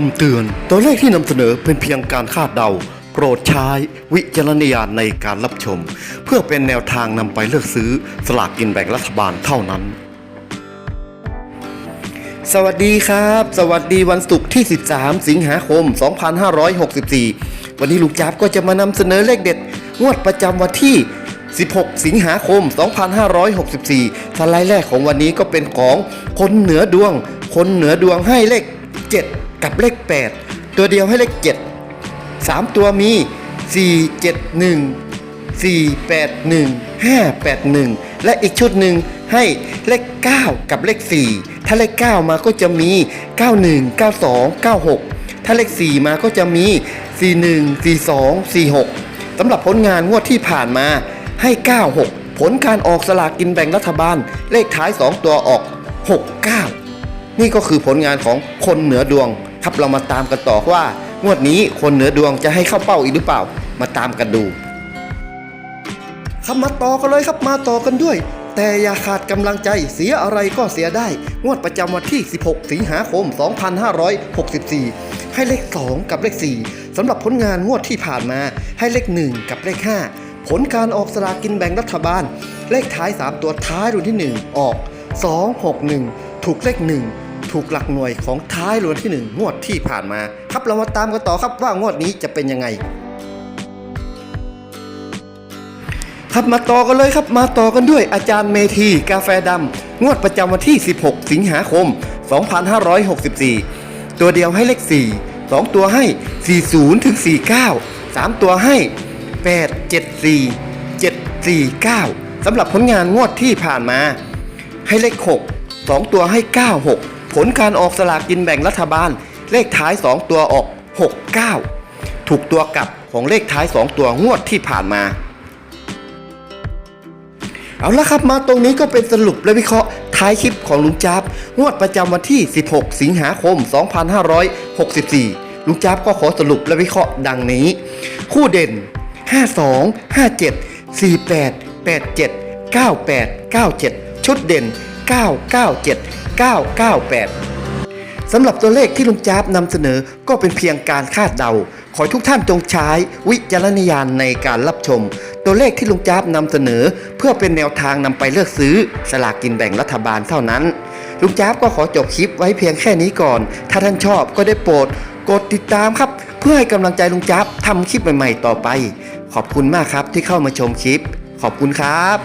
คำเตือน ตัวเลขที่นำเสนอเป็นเพียงการคาดเดา โปรดใช้วิจารณญาณในการรับชม เพื่อเป็นแนวทางนำไปเลือกซื้อสลากกินแบ่งรัฐบาลเท่านั้น สวัสดีครับ สวัสดีวันศุกร์ที่ 13 สิงหาคม 2564 วันนี้ลุงจับก็จะมานำเสนอเลขเด็ด งวดประจำวันที่ 16 สิงหาคม 2564สไลด์แรกของวันนี้ก็เป็นของคนเหนือดวง คนเหนือดวงให้เลข7 กับเลข 8 ตัวเดียวให้เลข 7 3 ตัวมี 4 7 1 4 8 1 5 8 1 และอีกชุดหนึ่งให้เลข 9 กับเลข 4 ถ้าเลข 9 มาก็จะมี 91 92 96 ถ้าเลข 4 มาก็จะมี 41 42 46สำหรับผลงานงวดที่ผ่านมาให้ 96 ผลการออกสลากกินแบ่งรัฐบาล เลขท้าย 2 ตัวออก 69 นี่ก็คือผลงานของคนเหนือดวง ครับเรามาตามกันต่อว่างวดนี้คนเหนือดวงจะให้เข้าเป้าอีกหรือเปล่า มาตามกันดู ครับมาต่อกันเลยครับมาต่อกันด้วย แต่อย่าขาดกำลังใจเสียอะไรก็เสียได้ งวดประจำวันที่ 16 สิงหาคม 2564 ให้เลข 2 กับเลข 4สำหรับผลงานงวดที่ผ่านมาให้เลข 1 กับเลข 5 ผลการออกสลากกินแบ่งรัฐบาล เลขท้าย 3 ตัวท้ายรุ่นที่ 1 ออก 261 ถูกเลข 1 ถูกหลักหน่วยของท้ายรุ่นที่ 1 งวดที่ผ่านมา ครับเรามาตามกันต่อครับว่างวดนี้จะเป็นยังไง ครับมาต่อกันเลยครับมาต่อกันด้วยอาจารย์เมธีกาแฟดำงวดประจำวันที่ 16 สิงหาคม 2564 ตัวเดียวให้เลข 4 2 ตัวให้ 40ถึง49 3 ตัวให้ 8 7 4 7 4 9สำหรับผลงานงวดที่ผ่านมา ให้เลข 6 2 ตัวให้ 9 6 ลการออกสลากกินแบ่งรัฐบาล เลขท้าย 2 ตัวออก 6 9 ถูกตัวกลับของเลขท้าย 2 ตัวงวดที่ผ่านมา เอาละครับมาตรงนี้ก็เป็นสรุปและวิเคราะห์ท้ายคลิปของลุงจับงวดประจำวันที่ 16 สิงหาคม 2564 ลุงจับก็ขอสรุปและวิเคราะห์ดังนี้ คู่เด่น 52 57 48 87 98 97 ชุดเด่น 997 998 สำหรับตัวเลขที่ลุงจ๊าบนำเสนอก็เป็นเพียงการคาดเดา ขอทุกท่านจงใช้วิจารณญาณในการรับชม ตัวเลขที่ลุงจ๊าบนำเสนอ เพื่อเป็นแนวทางนำไปเลือกซื้อ สลากกินแบ่งรัฐบาลเท่านั้น ลุงจ๊าบก็ขอจบคลิปไว้เพียงแค่นี้ก่อน ถ้าท่านชอบก็ได้โปรด กดติดตามครับ เพื่อให้กำลังใจลุงจ๊าบทำคลิปใหม่ ๆ ต่อไป ขอบคุณมากครับที่เข้ามาชมคลิป ขอบคุณครับ